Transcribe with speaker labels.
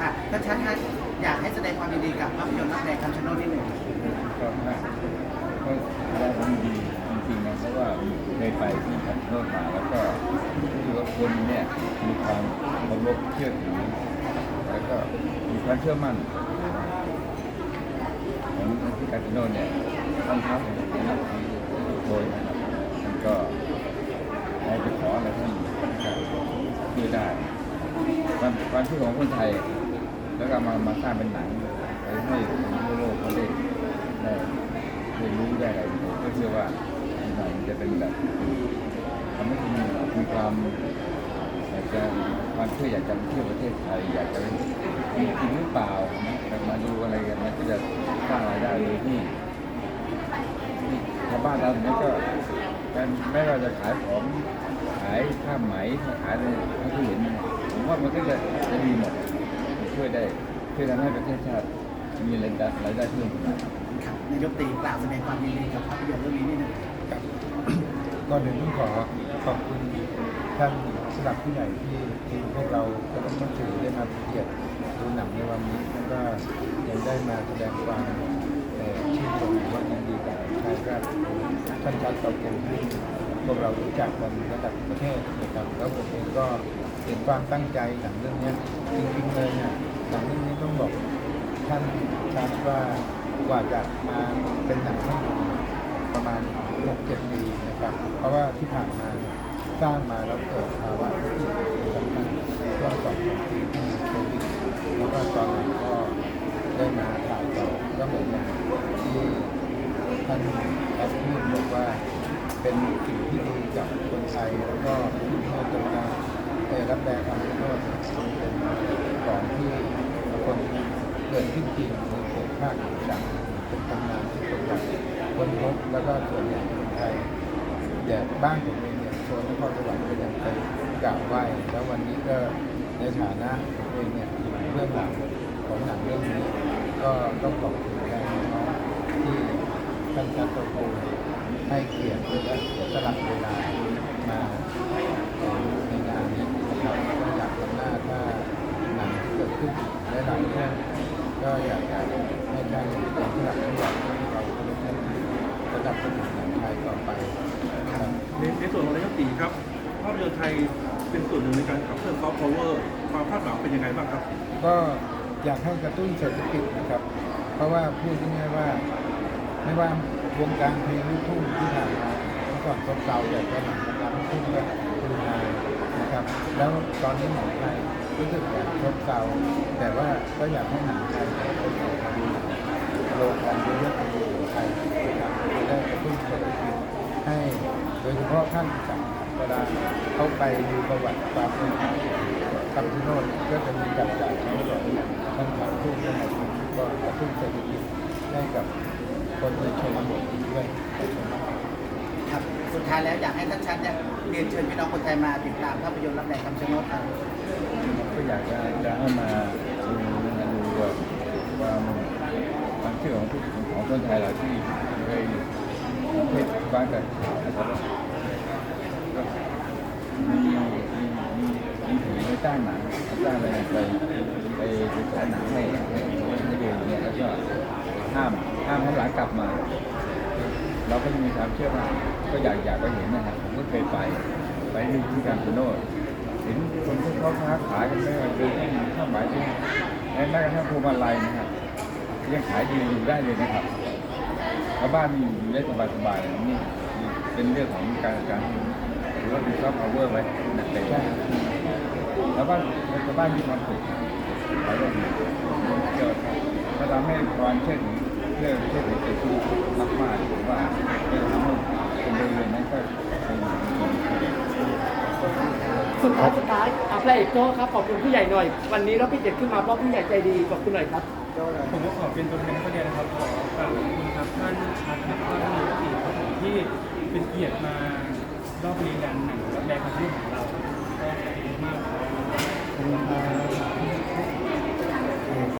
Speaker 1: อะท่านชัดฮะอยากให้แสดงความยินดีกับภาพยนตร์นักแสดงคำชะโนดนิดหนึ่ง
Speaker 2: ก็น่าก็ได้ผลดีจริงๆนะเพราะว่าเคยไปที่คำชะโนดมาแล้วก็รู้ว่าคนเนี่ยมีความเคารพเชื่อถือแล้วก็มีความเชื่อมั่นของที่คำชะโนดเนี่ยต้องทับนับถือโดยนะครับมันก็ให้ไปขออะไรท่านก็ชื่อได้ความความเชื่อของคนไทย แล้วก็มามาสร้างเป็นหนังไปให้คนทั่วโลกเขาได้ได้ได้รู้ได้อะไรก็เชื่อว่าหนังจะเป็นแบบทำให้คุณมีความอยากจะความเชื่ออยากจะมาเที่ยวประเทศไทยอยากจะไปมีจริงหรือเปล่านะแต่มาดูอะไรกันมันก็จะสร้างรายได้โดยที่ที่ชาวบ้านเราเนี่ยก็การไม่ว่าจะขายของขายผ้าไหมขายอะไรที่เห็นผมว่ามันก็จะจะดีหมด ช่วยได้ช่วยทำให้ประเทศชาติมีรายได้รายได้เพิ่มขึ้นมา
Speaker 1: ครับนายกตีกล่าวแสดงความยินดีกับภาพยนตร์เรื่องนี้นิดหนึ่ง
Speaker 3: ครับก่อนอื่นต้องขอขอบคุณท่านสำหรับผู้ใหญ่ที่ที่พวกเราก็ต้องมาถือได้มาเกียรติดูหนังในวันนี้แล้วก็ยังได้มาแสดงความเอ่อชื่นชมว่ายินดีกับชายราชท่านชัดเตาปูที่พวกเรารู้จักกันระดับประเทศนะครับแล้วผมเองก็เห็นความตั้งใจหนังเรื่องเนี้ยจริงๆ ท่านชัดว่ากว่าจะมาเป็นหนังให้ดูประมาณ6-7ปีนะครับ เพราะว่าที่ผ่านมาสร้างมาแล้วเกิดภาวะที่สำคัญช่วงสองปีที่มีโควิดแล้วก็ตอนหลังก็ได้มาถ่ายต่อก็เหมือนอย่างที่ท่านแอดพูดบอกว่าเป็นสิ่งที่ดีกับคนไทยแล้วก็ที่ให้ตรงการได้รับแรงความโทษเป็นของที่ กิดขึ้นจริงในเขตภาคอีสานเป็นตำนานที่คนไทยคนพบแล้วก็ส่วนใหญ่คนไทยแต่บ้านผมเองเนี่ยโซนนครสวรรค์ก็ยังไปกราบไหว้แล้ววันนี้ก็ในฐานะผมเองเนี่ยเรื่องหลังของหนังเรื่องนี้ก็ต้องขอบคุณแทนน้องที่ท่านชัดตะโกให้เกียรติและสลับเวลามาในงานนี้นะครับก็อยากทำหน้าถ้าหนังที่เกิดขึ้นและหลายๆเรื่อง อยากจะให้ท่านเป็นผู้หลักผู้ใหญ่เรารพนับถือระดับสนุนหนังไทยต่อไปครับ
Speaker 4: ในในส่วนของนายกตีครับภาพยนตร์ไทยเป็นส่วนหนึ่งในการขับเคลื่อนซอฟต์พาวเวอร์ความคาดหวังเป็นยังไงบ้างครับ
Speaker 3: ก็อยากให้กระตุ้นเศรษฐกิจนะครับ เพราะว่าพูดง่ายๆว่า ไม่ว่าวงการเพลงลูกทุ่งที่ผ่านมาเมื่อก่อนเก่าแต่ก็หนังลูกทุ่งก็คือนายนะครับ แล้วตอนนี้หนังไทย รู้สึกอยากซบเซาแต่ว่าก็อยากให้หนังไทยเป็นออกมาดูโลกของเยอะๆของของไทยนะครับจะได้กระตุ้นเศรษฐกิจให้โดยเฉพาะท่านจากเวลาเขาไปดูประวัติความเป็นมาคำชะโนดก็จะมีการจ่ายเขาหลอกท่านขับทุ่งท่านมาทุ่งก็กระตุ้นเศรษฐกิจให้กับคนในชนบทอีกด้วยขอบคุณมาก
Speaker 1: ครับสุดท้ายแล้วอยากให้ท่านชัดเนี่ยเรียนเชิญพี่น้องคนไทยมาติดตามภาพยนตร์รับแรงคำชะโนดครับ
Speaker 2: ก็อยากจะจะให้มาดูมาดูว่าความความเชื่อของทุกของคนไทยเราที่เคยประเทศบ้านกันนะครับก็มีมีมีมีผีไปจ้างหนังจ้างอะไรไปไปไปสอนหนังให้ให้ให้ดูเนี่ยแล้วก็ห้ามห้ามให้หลังกลับมา เราก็ยังมีความเชื่อว่าก็อยากอยากไปเห็นนะครับผมก็เคยไปไปที่ที่การโนด เห็นคนที่เขาค้าขายกันไม่ว่าจะเป็นข้าวหมายที่แม้กระทั่งพวงมาลัยนะครับยังขายดีอยู่ได้เลยนะครับชาวบ้านมีอยู่ได้สบายๆนี่นี่เป็นเรื่องของการการหรือว่าเป็นซอฟต์พาวเวอร์ไว้หนักเลยแล้วก็ชาวบ้านมีความสุขหลายเรื่องเกิดจะทำให้ความเชื่อถือเรื่องเชื่อถือเกิดขึ้นมากๆผมว่าจะทำให้คนบริเวณนั้นก็เป็นคนที่
Speaker 5: สุดท้ายสุดท้ายอะพระเอกโจ้ครับขอบคุณผู้ใหญ่หน่อย วันนี้เราพี่เจ็ดขึ้นมาเพราะผู้ใหญ่ใจดีขอบคุณหน่อยครับ
Speaker 6: ผมก็ขอเป็นตัวแทนนักเรียนะครับขอกราบขอบคุณครับท่านชัดนะครับท่านนายกตีครับผมที่เป็นเกียรติมารอบนี้ดันหนังรับแรงความรู้ของเราก็ขอบคุณมาก
Speaker 3: ครับ